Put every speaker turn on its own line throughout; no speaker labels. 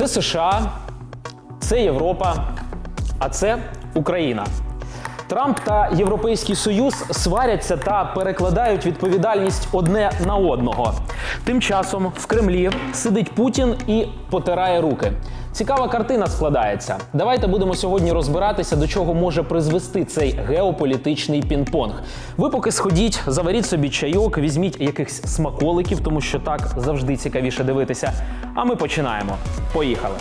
Це США, це Європа, а це Україна. Трамп та Європейський Союз сваряться та перекладають відповідальність одне на одного. Тим часом в Кремлі сидить Путін і потирає руки. Цікава картина складається. Давайте будемо сьогодні розбиратися, до чого може призвести цей геополітичний пінг-понг. Ви поки сходіть, заваріть собі чайок, візьміть якихось смаколиків, тому що так завжди цікавіше дивитися. А ми починаємо. Поїхали.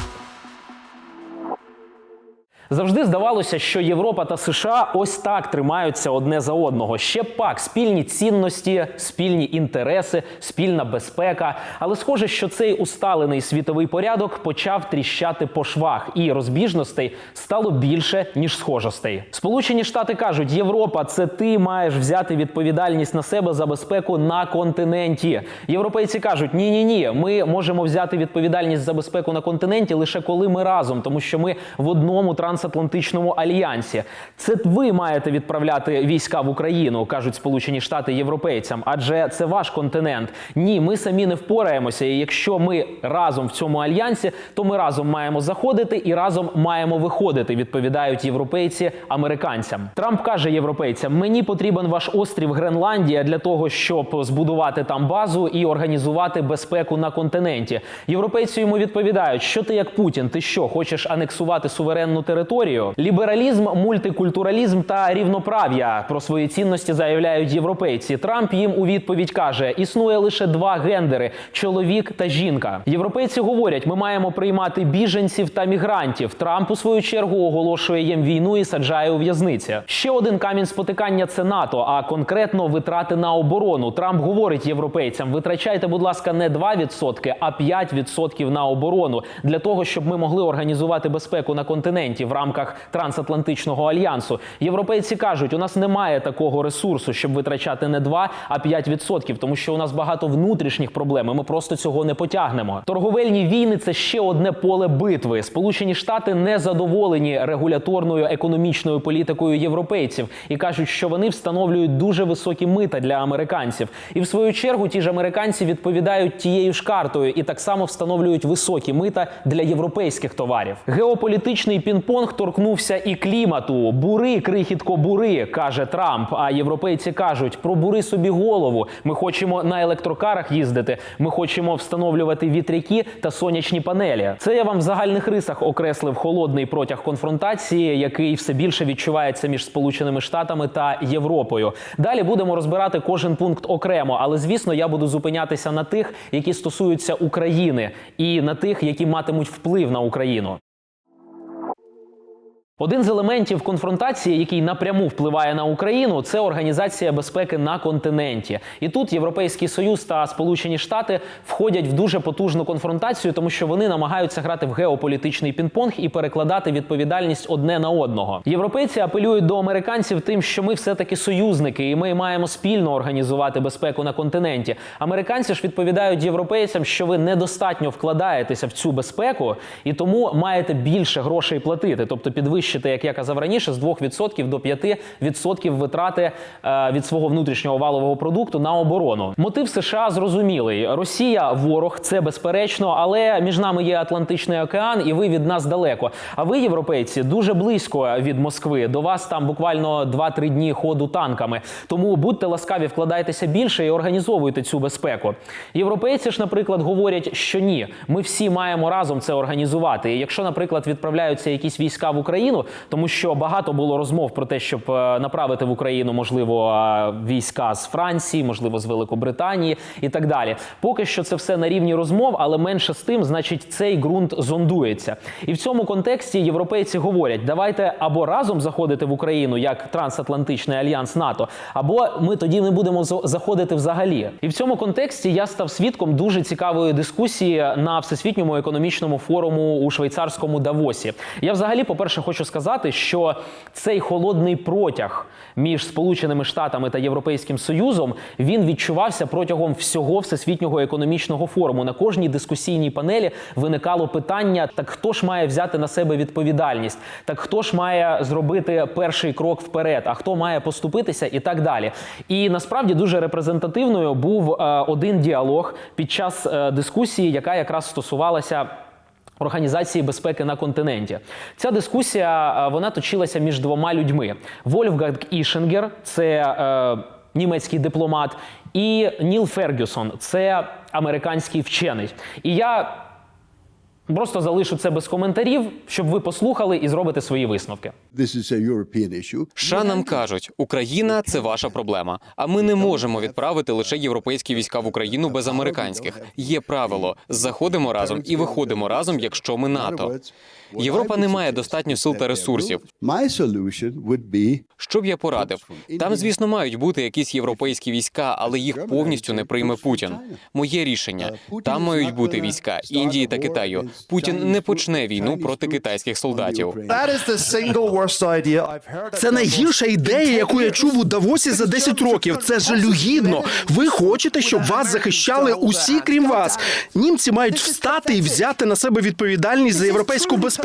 Завжди здавалося, що Європа та США ось так тримаються одне за одного. Ще пак спільні цінності, спільні інтереси, спільна безпека. Але схоже, що цей усталений світовий порядок почав тріщати по швах, і розбіжностей стало більше ніж схожостей. Сполучені Штати кажуть, Європа, це ти маєш взяти відповідальність на себе за безпеку на континенті. Європейці кажуть, ні, ні, ні, ми можемо взяти відповідальність за безпеку на континенті лише коли ми разом, тому що ми в одному трансатлантичному альянсі. Це ви маєте відправляти війська в Україну, кажуть Сполучені Штати європейцям, адже це ваш континент. Ні, ми самі не впораємося. І якщо ми разом в цьому альянсі, то ми разом маємо заходити і разом маємо виходити. Відповідають європейці американцям. Трамп каже європейцям: мені потрібен ваш острів Гренландія для того, щоб збудувати там базу і організувати безпеку на континенті. Європейці йому відповідають, що ти як Путін, ти що хочеш анексувати суверенну територію? Лібералізм, мультикультуралізм та рівноправ'я про свої цінності заявляють європейці. Трамп їм у відповідь каже: існує лише два гендери чоловік та жінка. Європейці говорять, ми маємо приймати біженців та мігрантів. Трамп у свою чергу оголошує їм війну і саджає у в'язниці. Ще один камінь спотикання це НАТО, а конкретно витрати на оборону. Трамп говорить європейцям: витрачайте, будь ласка, не 2%, а 5% на оборону для того, щоб ми могли організувати безпеку на континенті в рамках трансатлантичного альянсу. Європейці кажуть, у нас немає такого ресурсу, щоб витрачати не 2, а 5%, тому що у нас багато внутрішніх проблем. і Ми просто цього не потягнемо. Торговельні війни це ще одне поле битви. Сполучені Штати не задоволені регуляторною економічною політикою європейців і кажуть, що вони встановлюють дуже високі мита для американців. І в свою чергу ті ж американці відповідають тією ж картою і так само встановлюють високі мита для європейських товарів. Геополітичний пінг-понг торкнувся і клімату. Бури, крихітко, бури, каже Трамп. А європейці кажуть: пробури собі голову. Ми хочемо на електрокарах їздити. Ми хочемо встановлювати вітряки та сонячні панелі. Це я вам в загальних рисах окреслив холодний протяг конфронтації, який все більше відчувається між Сполученими Штатами та Європою. Далі будемо розбирати кожен пункт окремо, але звісно, я буду зупинятися на тих, які стосуються України, і на тих, які матимуть вплив на Україну. Один з елементів конфронтації, який напряму впливає на Україну, це організація безпеки на континенті. І тут Європейський Союз та Сполучені Штати входять в дуже потужну конфронтацію, тому що вони намагаються грати в геополітичний пінг-понг і перекладати відповідальність одне на одного. Європейці апелюють до американців тим, що ми все таки союзники, і ми маємо спільно організувати безпеку на континенті. Американці ж відповідають європейцям, що ви недостатньо вкладаєтеся в цю безпеку, і тому маєте більше грошей платити, тобто підвищити, як я казав раніше, з 2% до 5% витрати е, від свого внутрішнього валового продукту на оборону. Мотив США зрозумілий: Росія ворог, це безперечно, але між нами є Атлантичний океан, і ви від нас далеко. А ви, європейці, дуже близько від Москви. До вас там буквально 2-3 дні ходу танками. Тому будьте ласкаві, вкладайтеся більше і організовуйте цю безпеку. Європейці ж, наприклад, говорять, що ні, ми всі маємо разом це організувати. І якщо, наприклад, відправляються якісь війська в Україну, тому що багато було розмов про те, щоб е, направити в Україну, можливо, е, війська з Франції, можливо, з Великобританії і так далі. Поки що це все на рівні розмов, але менше з тим, значить, цей ґрунт зондується. І в цьому контексті європейці говорять: давайте або разом заходити в Україну як трансатлантичний альянс НАТО, або ми тоді не будемо заходити взагалі. І в цьому контексті я став свідком дуже цікавої дискусії на всесвітньому економічному форуму у швейцарському Давосі. Я взагалі, по-перше, хочу сказати, що цей холодний протяг між Сполученими Штатами та Європейським Союзом він відчувався протягом всього всесвітнього економічного форуму. На кожній дискусійній панелі виникало питання: так хто ж має взяти на себе відповідальність? Так хто ж має зробити перший крок вперед? А хто має поступитися і так далі? І насправді дуже репрезентативною був е, один діалог під час е, дискусії, яка якраз стосувалася Організації безпеки на континенті. Ця дискусія е, вона точилася між двома людьми: Вольфганг Ішингер, це е, німецький дипломат, і Ніл Фергюсон, це американський вчений. І я просто залишу це без коментарів, щоб ви послухали і зробите свої висновки.
This is a European issue.
США нам кажуть, Україна це ваша проблема. А ми не можемо відправити лише європейські війська в Україну без американських. Є правило: заходимо разом і виходимо разом, якщо ми НАТО. Європа не має достатньо сил та ресурсів. Що б я порадив? Там, звісно, мають бути якісь європейські війська, але їх повністю не прийме Путін. Моє рішення там мають бути війська Індії та Китаю. Путін не почне війну проти китайських солдатів.
Це найгірша ідея, яку я чув у Давосі за 10 років. Це жалюгідно. Ви хочете, щоб вас захищали усі, крім вас. Німці мають встати і взяти на себе відповідальність за європейську безпеку.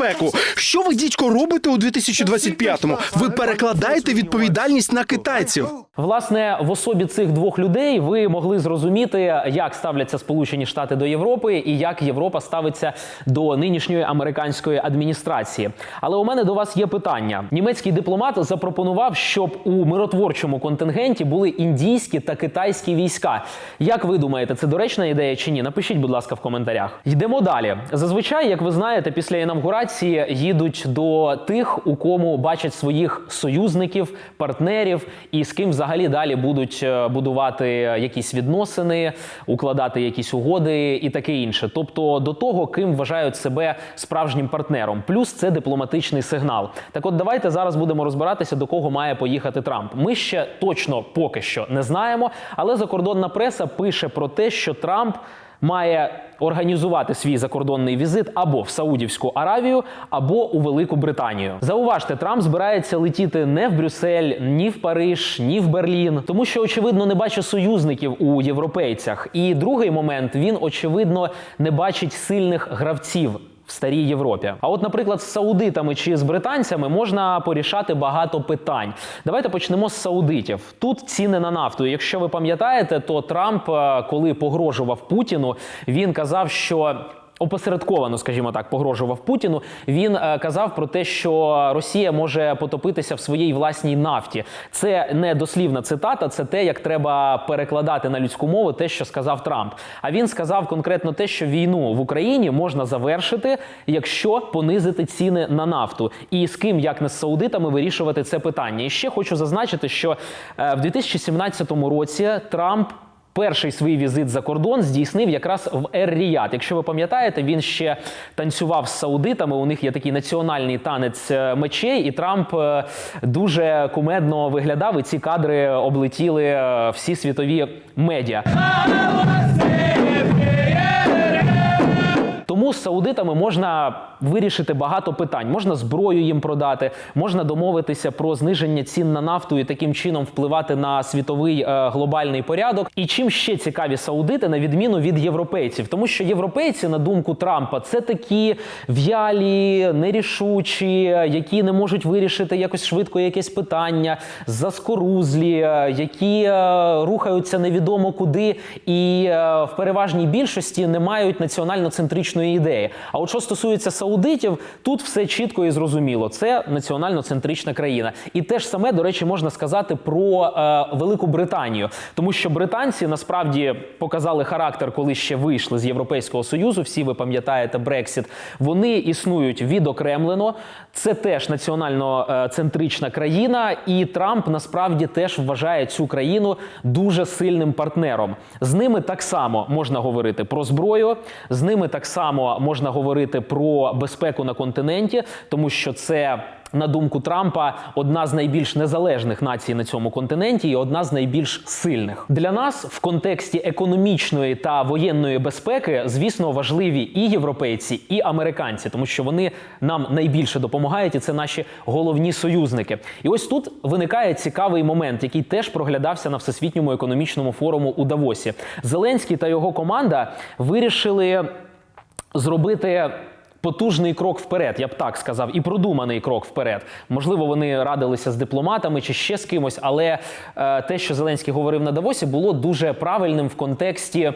Що ви, дідько, робите у 2025-му? Ви перекладаєте відповідальність на китайців.
Власне, в особі цих двох людей ви могли зрозуміти, як ставляться Сполучені Штати до Європи і як Європа ставиться до нинішньої американської адміністрації. Але у мене до вас є питання. Німецький дипломат запропонував, щоб у миротворчому контингенті були індійські та китайські війська. Як ви думаєте, це доречна ідея чи ні? Напишіть, будь ласка, в коментарях. Йдемо далі. Зазвичай, як ви знаєте, після інавгурації їдуть до тих, у кому бачать своїх союзників, партнерів і з ким взагалі далі будуть е, будувати якісь відносини, укладати якісь угоди і таке інше. Тобто до того, ким вважають себе справжнім партнером. Плюс це дипломатичний сигнал. Так, от давайте зараз будемо розбиратися, до кого має поїхати Трамп. Ми ще точно поки що не знаємо, але закордонна преса пише про те, що Трамп. Має організувати свій закордонний візит або в Саудівську Аравію, або у Велику Британію. Зауважте, Трамп збирається летіти не в Брюссель, ні в Париж, ні в Берлін, тому що очевидно не бачить союзників у європейцях. І другий момент він очевидно не бачить сильних гравців в старій Європі. А от, наприклад, з саудитами чи з британцями можна порішати багато питань. Давайте почнемо з саудитів. Тут ціни на нафту. Якщо ви пам'ятаєте, то Трамп, е, коли погрожував Путіну, він казав, що. Опосередковано, скажімо так, погрожував Путіну. Він е, казав про те, що Росія може потопитися в своїй власній нафті. Це не дослівна цитата, це те, як треба перекладати на людську мову те, що сказав Трамп. А він сказав конкретно те, що війну в Україні можна завершити, якщо понизити ціни на нафту. І з ким, як не з саудитами, вирішувати це питання. І ще хочу зазначити, що е, в 2017 році Трамп. Перший свій візит за кордон здійснив якраз в Ер-Ріяд. Якщо ви пам'ятаєте, він ще танцював з саудитами. У них є такий національний танець е, мечей, і Трамп е, дуже кумедно виглядав. І ці кадри облетіли е, всі світові медіа. Тому з саудитами можна вирішити багато питань. Можна зброю їм продати, можна домовитися про зниження цін на нафту і таким чином впливати на світовий е, глобальний порядок. І чим ще цікаві саудити на відміну від європейців, тому що європейці, на думку Трампа, це такі в'ялі, нерішучі, які не можуть вирішити якось швидко якесь питання, заскорузлі, е, які е, рухаються невідомо куди, і е, в переважній більшості не мають національно-центричної ідеї. А от що стосується саудитів, тут все чітко і зрозуміло. Це національно-центрична країна. І те ж саме, до речі, можна сказати про е, Велику Британію, тому що британці насправді показали характер, коли ще вийшли з Європейського союзу. Всі ви пам'ятаєте Брексіт. Вони існують відокремлено. Це теж національно-центрична країна, і Трамп насправді теж вважає цю країну дуже сильним партнером. З ними так само можна говорити про зброю, з ними так само можна говорити про безпеку на континенті, тому що це. На думку Трампа, одна з найбільш незалежних націй на цьому континенті і одна з найбільш сильних для нас в контексті економічної та воєнної безпеки, звісно, важливі і європейці, і американці, тому що вони нам найбільше допомагають, і це наші головні союзники. І ось тут виникає цікавий момент, який теж проглядався на всесвітньому економічному форуму у Давосі. Зеленський та його команда вирішили зробити. Потужний крок вперед, я б так сказав, і продуманий крок вперед. Можливо, вони радилися з дипломатами чи ще з кимось, але е, те, що Зеленський говорив на Давосі, було дуже правильним в контексті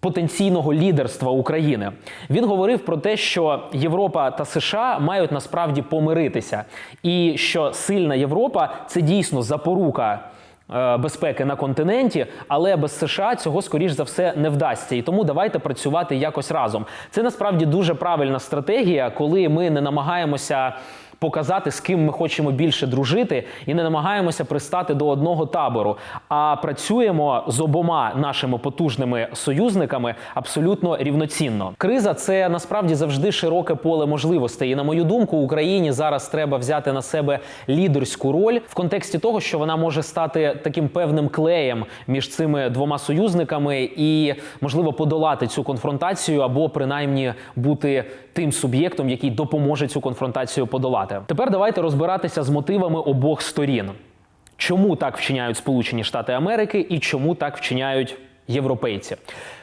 потенційного лідерства України. Він говорив про те, що Європа та США мають насправді помиритися, і що сильна Європа це дійсно запорука. Е, Безпеки на континенті, але без США цього скоріш за все не вдасться. І тому давайте працювати якось разом. Це насправді дуже правильна стратегія, коли ми не намагаємося показати, з ким ми хочемо більше дружити, і не намагаємося пристати до одного табору, а працюємо з обома нашими потужними союзниками абсолютно рівноцінно. Криза це насправді завжди широке поле можливостей. І на мою думку, Україні зараз треба взяти на себе лідерську роль в контексті того, що вона може стати таким певним клеєм між цими двома союзниками і можливо подолати цю конфронтацію або принаймні бути тим суб'єктом, який допоможе цю конфронтацію подолати. Тепер давайте розбиратися з мотивами обох сторін. Чому так вчиняють Сполучені Штати Америки і чому так вчиняють європейці?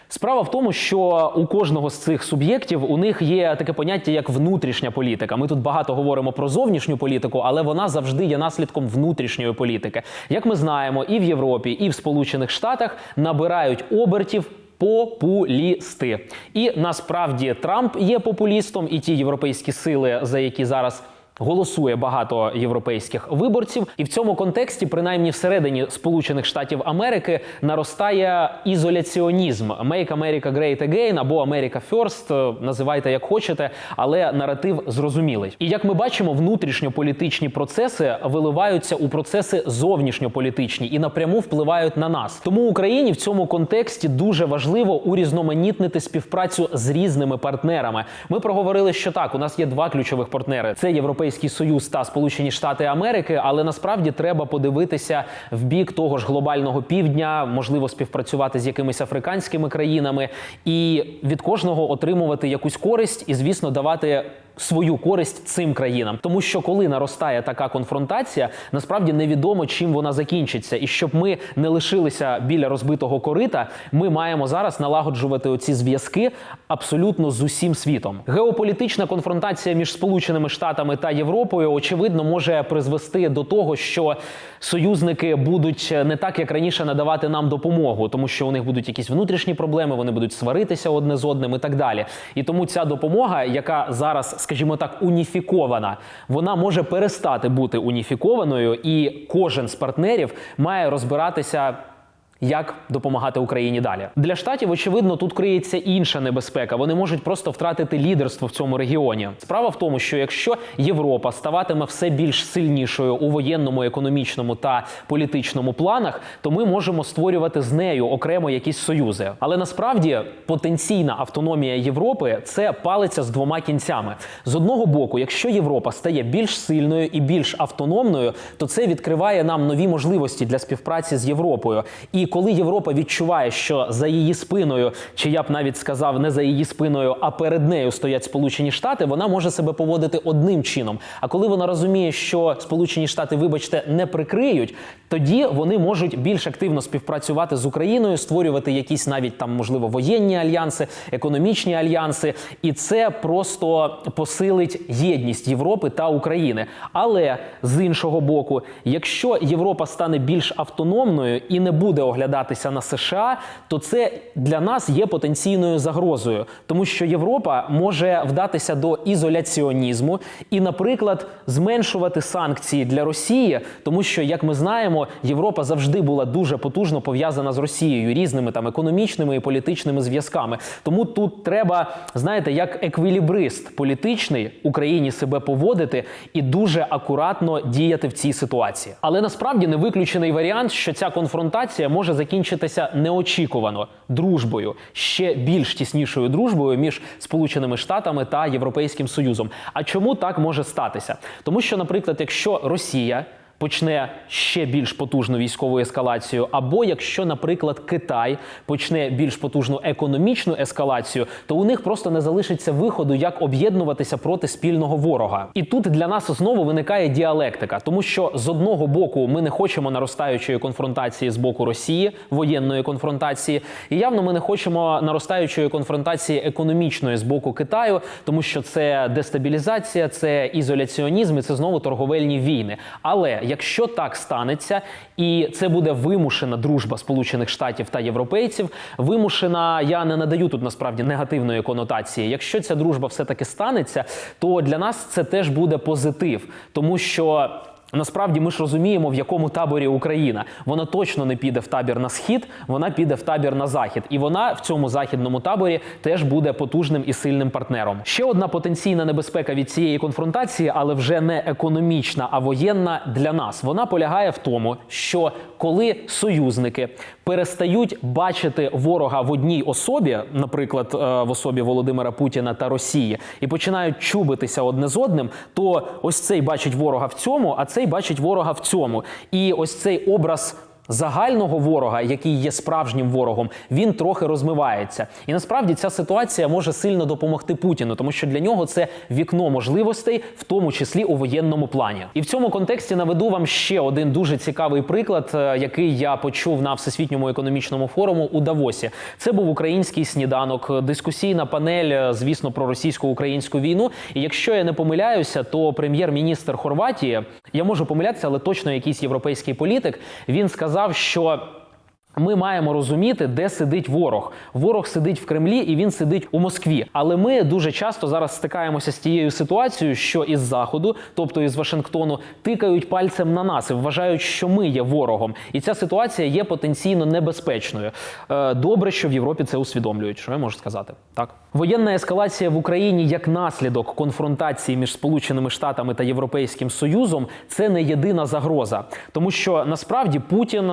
Справа в тому, що у кожного з цих суб'єктів у них є таке поняття як внутрішня політика. Ми тут багато говоримо про зовнішню політику, але вона завжди є наслідком внутрішньої політики. Як ми знаємо, і в Європі, і в Сполучених Штатах набирають обертів. Популісти, і насправді Трамп є популістом, і ті європейські сили, за які зараз голосує багато європейських виборців, і в цьому контексті, принаймні всередині Сполучених Штатів Америки, наростає ізоляціонізм «Make America Great Again» або «America First», е, називайте як хочете, але наратив зрозумілий. І як ми бачимо, внутрішньополітичні процеси виливаються у процеси зовнішньополітичні і напряму впливають на нас. Тому Україні в цьому контексті дуже важливо урізноманітнити співпрацю з різними партнерами. Ми проговорили, що так, у нас є два ключових партнери: це Європейський Союз та Сполучені Штати Америки. Але насправді треба подивитися в бік того ж глобального півдня, можливо, співпрацювати з якимись африканськими країнами, і від кожного отримувати якусь користь, і звісно, давати. Свою користь цим країнам, тому що коли наростає така конфронтація, насправді невідомо чим вона закінчиться, і щоб ми не лишилися біля розбитого корита, ми маємо зараз налагоджувати оці зв'язки абсолютно з усім світом. Геополітична конфронтація між Сполученими Штатами та Європою очевидно може призвести до того, що союзники будуть не так, як раніше, надавати нам допомогу, тому що у них будуть якісь внутрішні проблеми, вони будуть сваритися одне з одним і так далі. І тому ця допомога, яка зараз, скажімо так, уніфікована, вона може перестати бути уніфікованою, і кожен з партнерів має розбиратися. Як допомагати Україні далі для штатів? Очевидно, тут криється інша небезпека. Вони можуть просто втратити лідерство в цьому регіоні. Справа в тому, що якщо Європа ставатиме все більш сильнішою у воєнному, економічному та політичному планах, то ми можемо створювати з нею окремо якісь союзи. Але насправді потенційна автономія Європи це палиця з двома кінцями. З одного боку, якщо Європа стає більш сильною і більш автономною, то це відкриває нам нові можливості для співпраці з Європою. Коли Європа відчуває, що за її спиною, чи я б навіть сказав, не за її спиною, а перед нею стоять Сполучені Штати, вона може себе поводити одним чином. А коли вона розуміє, що Сполучені Штати, вибачте, не прикриють, тоді вони можуть більш активно співпрацювати з Україною, створювати якісь навіть там, можливо, воєнні альянси, економічні альянси, і це просто посилить єдність Європи та України. Але з іншого боку, якщо Європа стане більш автономною і не буде оглядатися на США, то це для нас є потенційною загрозою, тому що Європа може вдатися до ізоляціонізму і, наприклад, зменшувати санкції для Росії, тому що, як ми знаємо, Європа завжди була дуже потужно пов'язана з Росією різними там економічними і політичними зв'язками. Тому тут треба, знаєте, як еквілібрист політичний Україні себе поводити і дуже акуратно діяти в цій ситуації. Але насправді не виключений варіант, що ця конфронтація може закінчитися неочікувано дружбою, ще більш тіснішою дружбою між Сполученими Штатами та Європейським Союзом. А чому так може статися? Тому що, наприклад, якщо Росія почне ще більш потужну військову ескалацію, або якщо, наприклад, Китай почне більш потужну економічну ескалацію, то у них просто не залишиться виходу, як об'єднуватися проти спільного ворога. І тут для нас знову виникає діалектика, тому що з одного боку ми не хочемо наростаючої конфронтації з боку Росії, воєнної конфронтації, і явно ми не хочемо наростаючої конфронтації економічної з боку Китаю, тому що це дестабілізація, це ізоляціонізм, і це знову торговельні війни. Але якщо так станеться, і це буде вимушена дружба Сполучених Штатів та європейців, вимушена, я не надаю тут насправді негативної конотації. Якщо ця дружба все таки станеться, то для нас це теж буде позитив, тому що. Насправді ми ж розуміємо, в якому таборі Україна. Вона точно не піде в табір на схід, вона піде в табір на захід, і вона в цьому західному таборі теж буде потужним і сильним партнером. Ще одна потенційна небезпека від цієї конфронтації, але вже не економічна, а воєнна для нас. Вона полягає в тому, що коли союзники перестають бачити ворога в одній особі, наприклад, е, в особі Володимира Путіна та Росії, і починають чубитися одне з одним, то ось цей бачить ворога в цьому, а цей бачить ворога в цьому. І ось цей образ. Загального ворога, який є справжнім ворогом, він трохи розмивається, і насправді ця ситуація може сильно допомогти Путіну, тому що для нього це вікно можливостей, в тому числі у воєнному плані. І в цьому контексті наведу вам ще один дуже цікавий приклад, е, який я почув на всесвітньому економічному форуму у Давосі. Це був український сніданок, дискусійна панель, е, звісно, про російсько-українську війну. І якщо я не помиляюся, то прем'єр-міністр Хорватії, я можу помилятися, але точно якийсь європейський політик, він сказав, що. Ми маємо розуміти, де сидить ворог. Ворог сидить в Кремлі і він сидить у Москві. Але ми дуже часто зараз стикаємося з тією ситуацією, що із заходу, тобто із Вашингтону, тикають пальцем на нас і вважають, що ми є ворогом. І ця ситуація є потенційно небезпечною. Е, Добре, що в Європі це усвідомлюють. Що я можу сказати? Так, воєнна ескалація в Україні як наслідок конфронтації між Сполученими Штатами та Європейським Союзом це не єдина загроза, тому що насправді Путін.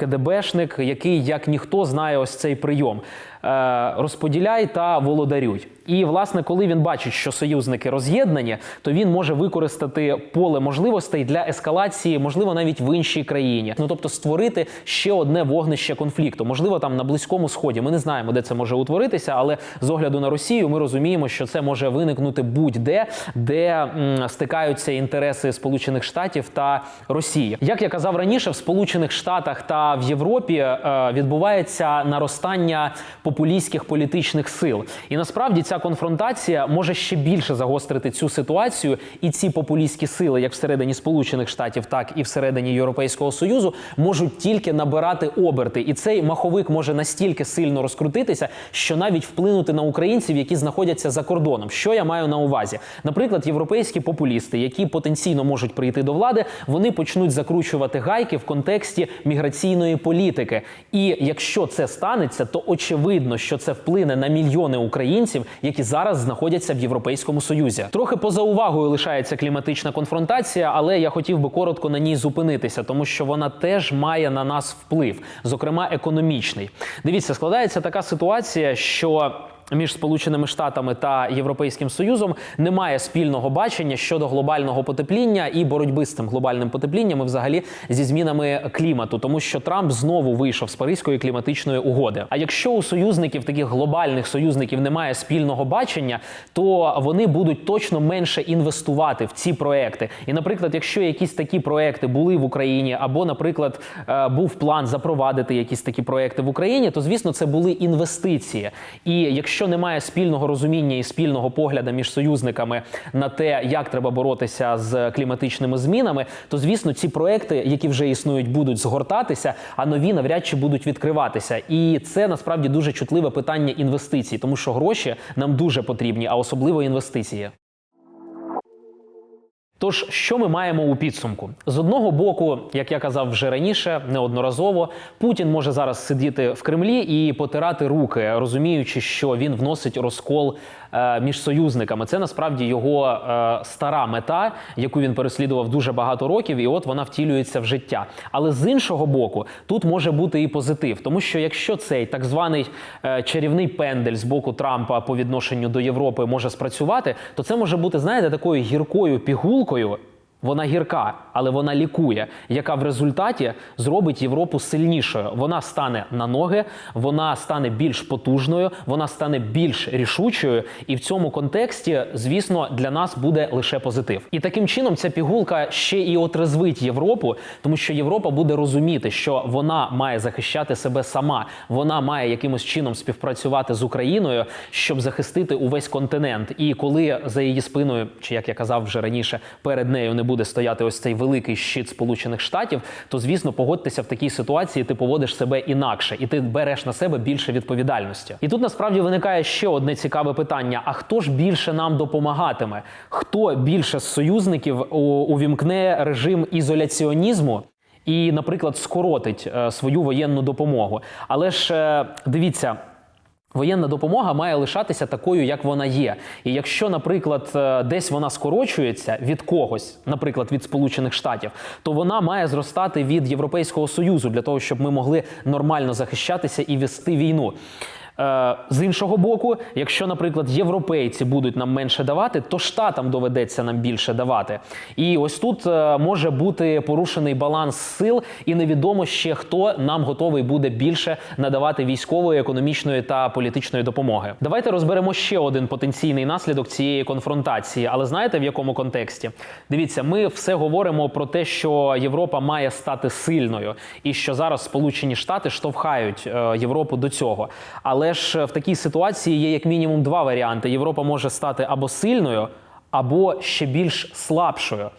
КДБшник, який як ніхто знає ось цей прийом. Е, розподіляй та володарюй. І власне, коли він бачить, що союзники роз'єднані, то він може використати поле можливостей для ескалації, можливо, навіть в іншій країні. Ну тобто створити ще одне вогнище конфлікту, можливо, там на близькому сході. Ми не знаємо, де це може утворитися, але з огляду на Росію ми розуміємо, що це може виникнути будь-де, де м, стикаються інтереси Сполучених Штатів та Росії. Як я казав раніше, в Сполучених Штатах та в Європі е, відбувається наростання популістських політичних сил, і насправді ця конфронтація може ще більше загострити цю ситуацію, і ці популістські сили, як всередині Сполучених Штатів, так і всередині Європейського союзу, можуть тільки набирати оберти, і цей маховик може настільки сильно розкрутитися, що навіть вплинути на українців, які знаходяться за кордоном. Що я маю на увазі? Наприклад, європейські популісти, які потенційно можуть прийти до влади, вони почнуть закручувати гайки в контексті міграційної політики. І якщо це станеться, то очевидно, що це вплине на мільйони українців, які зараз знаходяться в Європейському Союзі. Трохи поза увагою лишається кліматична конфронтація, але я хотів би коротко на ній зупинитися, тому що вона теж має на нас вплив, зокрема економічний. Дивіться, складається така ситуація, що між Сполученими Штатами та Європейським Союзом немає спільного бачення щодо глобального потепління і боротьби з цим глобальним потеплінням, і взагалі зі змінами клімату, тому що Трамп знову вийшов з Паризької кліматичної угоди. А якщо у союзників таких глобальних союзників немає спільного бачення, то вони будуть точно менше інвестувати в ці проекти. І, наприклад, якщо якісь такі проекти були в Україні, або, наприклад, е, був план запровадити якісь такі проекти в Україні, то звісно це були інвестиції. І якщо немає спільного розуміння і спільного погляду між союзниками на те, як треба боротися з кліматичними змінами, то звісно ці проекти, які вже існують, будуть згортатися, а нові навряд чи будуть відкриватися. І це насправді дуже чутливе питання інвестицій, тому що гроші нам дуже потрібні, а особливо інвестиції. Тож, що ми маємо у підсумку? З одного боку, як я казав вже раніше, неодноразово Путін може зараз сидіти в Кремлі і потирати руки, розуміючи, що він вносить розкол е, між союзниками. Це насправді його е, стара мета, яку він переслідував дуже багато років, і от вона втілюється в життя. Але з іншого боку, тут може бути і позитив, тому що якщо цей так званий е, чарівний пендель з боку Трампа по відношенню до Європи може спрацювати, то це може бути, знаєте, такою гіркою пігулкою. 会有 Вона гірка, але вона лікує, яка в результаті зробить Європу сильнішою. Вона стане на ноги, вона стане більш потужною, вона стане більш рішучою. І в цьому контексті, звісно, для нас буде лише позитив. І таким чином ця пігулка ще і отрезвить Європу, тому що Європа буде розуміти, що вона має захищати себе сама, вона має якимось чином співпрацювати з Україною, щоб захистити увесь континент. І коли за її спиною, чи як я казав вже раніше, перед нею не буде стояти ось цей великий щит Сполучених Штатів, то звісно, погодьтеся в такій ситуації, ти поводиш себе інакше, і ти береш на себе більше відповідальності. І тут насправді виникає ще одне цікаве питання: а хто ж більше нам допомагатиме? Хто більше з союзників увімкне режим ізоляціонізму? І, наприклад, скоротить е, свою воєнну допомогу. Але ж е, дивіться, Воєнна допомога має лишатися такою, як вона є. І якщо, наприклад, е, десь вона скорочується від когось, наприклад, від Сполучених Штатів, то вона має зростати від Європейського союзу для того, щоб ми могли нормально захищатися і вести війну. Е, З іншого боку, якщо, наприклад, європейці будуть нам менше давати, то штатам доведеться нам більше давати. І ось тут е, може бути порушений баланс сил, і невідомо ще хто нам готовий буде більше надавати військової, економічної та політичної допомоги. Давайте розберемо ще один потенційний наслідок цієї конфронтації. Але знаєте в якому контексті? Дивіться, ми все говоримо про те, що Європа має стати сильною, і що зараз Сполучені Штати штовхають е, Європу до цього. Але ж в такій ситуації є як мінімум два варіанти: Європа може стати або сильною, або ще більш слабшою.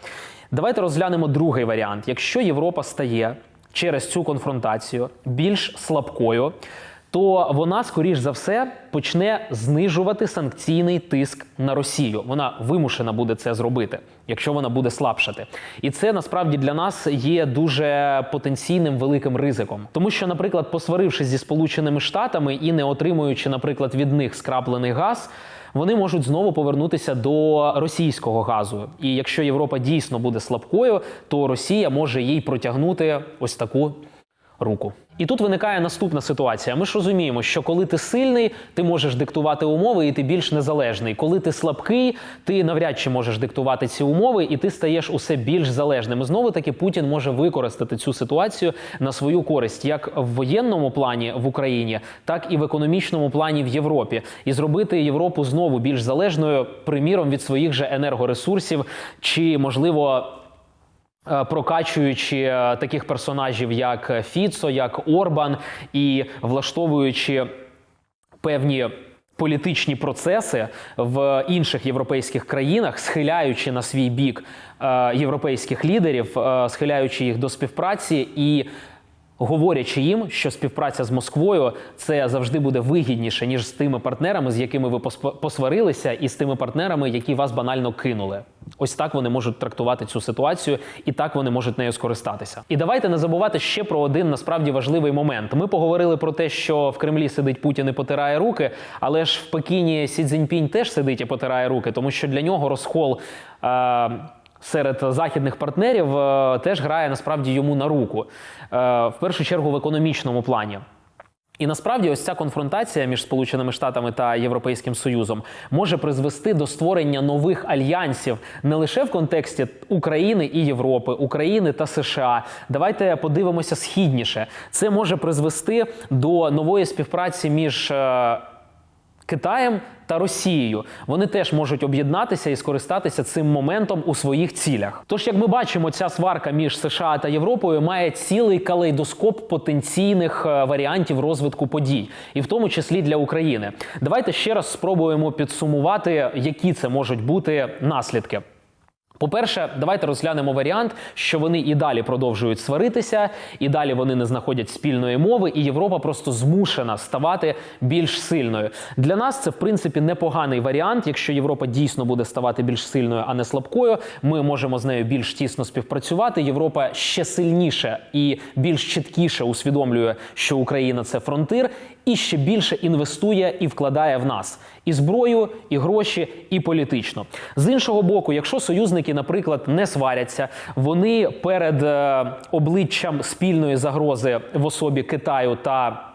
Давайте розглянемо другий варіант. Якщо Європа стає через цю конфронтацію більш слабкою, то вона, скоріш за все, почне знижувати санкційний тиск на Росію. Вона вимушена буде це зробити, якщо вона буде слабшати. І це насправді для нас є дуже потенційним великим ризиком. Тому що, наприклад, посварившись зі Сполученими Штатами і не отримуючи, наприклад, від них скраплений газ. Вони можуть знову повернутися до російського газу. І якщо Європа дійсно буде слабкою, то Росія може їй протягнути ось таку руку. І тут виникає наступна ситуація. Ми ж розуміємо, що коли ти сильний, ти можеш диктувати умови, і ти більш незалежний. Коли ти слабкий, ти навряд чи можеш диктувати ці умови, і ти стаєш усе більш залежним. І знову таки Путін може використати цю ситуацію на свою користь, як в воєнному плані в Україні, так і в економічному плані в Європі, і зробити Європу знову більш залежною, приміром від своїх же енергоресурсів, чи можливо. Е, Прокачуючи е, таких персонажів, як Фіцо, як Орбан, і влаштовуючи певні політичні процеси в інших європейських країнах, схиляючи на свій бік е, європейських лідерів, схиляючи їх до співпраці і говорячи їм, що співпраця з Москвою це завжди буде вигідніше ніж з тими партнерами, з якими ви посварилися, і з тими партнерами, які вас банально кинули. Ось так вони можуть трактувати цю ситуацію, і так вони можуть нею скористатися. І давайте не забувати ще про один насправді важливий момент. Ми поговорили про те, що в Кремлі сидить Путін і потирає руки, але ж в Пекіні Сі Цзіньпінь теж сидить і потирає руки, тому що для нього розхол. Е- серед західних партнерів е, теж грає насправді йому на руку, Е, в першу чергу в економічному плані. І насправді ось ця конфронтація між Сполученими Штатами та Європейським Союзом може призвести до створення нових альянсів не лише в контексті України і Європи, України та США. Давайте подивимося східніше. Це може призвести до нової співпраці між. Китаєм та Росією вони теж можуть об'єднатися і скористатися цим моментом у своїх цілях. Тож, як ми бачимо, ця сварка між США та Європою має цілий калейдоскоп потенційних е, варіантів розвитку подій, і в тому числі для України. Давайте ще раз спробуємо підсумувати, які це можуть бути наслідки. По-перше, давайте розглянемо варіант, що вони і далі продовжують сваритися, і далі вони не знаходять спільної мови, і Європа просто змушена ставати більш сильною. Для нас це в принципі непоганий варіант. Якщо Європа дійсно буде ставати більш сильною, а не слабкою, ми можемо з нею більш тісно співпрацювати. Європа ще сильніше і більш чіткіше усвідомлює, що Україна це фронтир, і ще більше інвестує і вкладає в нас і зброю, і гроші, і політично. З іншого боку, якщо союзники, наприклад, не сваряться, вони перед е, обличчям спільної загрози в особі Китаю та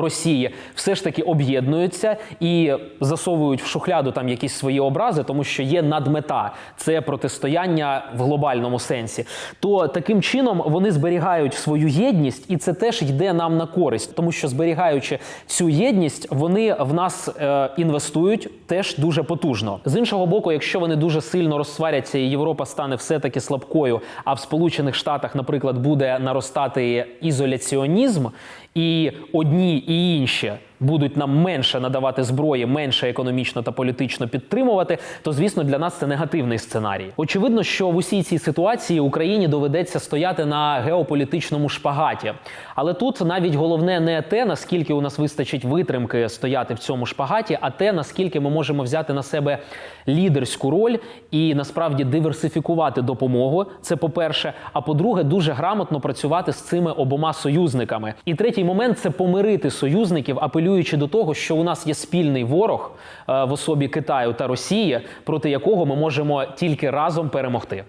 Росії все ж таки об'єднуються і засовують в шухляду там якісь свої образи, тому що є надмета це протистояння в глобальному сенсі. То таким чином вони зберігають свою єдність, і це теж йде нам на користь, тому що зберігаючи цю єдність, вони в нас е, інвестують теж дуже потужно. З іншого боку, якщо вони дуже сильно розсваряться, і Європа стане все таки слабкою, а в Сполучених Штатах, наприклад, буде наростати ізоляціонізм. І одні і інші будуть нам менше надавати зброї, менше економічно та політично підтримувати, то звісно для нас це негативний сценарій. Очевидно, що в усій цій ситуації Україні доведеться стояти на геополітичному шпагаті. Але тут навіть головне не те, наскільки у нас вистачить витримки стояти в цьому шпагаті, а те, наскільки ми можемо взяти на себе лідерську роль і насправді диверсифікувати допомогу. Це по-перше. А по-друге, дуже грамотно працювати з цими обома союзниками. І третій момент це помирити союзників, апелюючи до того, що у нас є спільний ворог е, в особі Китаю та Росії, проти якого ми можемо тільки разом перемогти.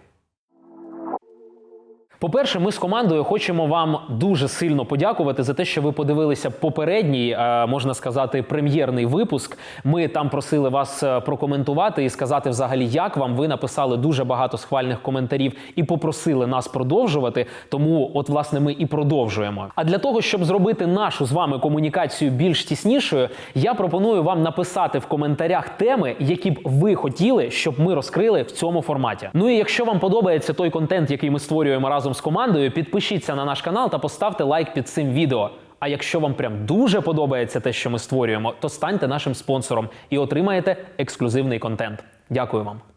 По-перше, ми з командою хочемо вам дуже сильно подякувати за те, що ви подивилися попередній, е, можна сказати, прем'єрний випуск. Ми там просили вас е, прокоментувати і сказати взагалі, як вам ви написали дуже багато схвальних коментарів і попросили нас продовжувати. Тому, от, власне, ми і продовжуємо. А для того, щоб зробити нашу з вами комунікацію більш тіснішою, я пропоную вам написати в коментарях теми, які б ви хотіли, щоб ми розкрили в цьому форматі. Ну і якщо вам подобається той контент, який ми створюємо разом з командою, підпишіться на наш канал та поставте лайк під цим відео. А якщо вам прям дуже подобається те, що ми створюємо, то станьте нашим спонсором і отримаєте ексклюзивний контент. Дякую вам.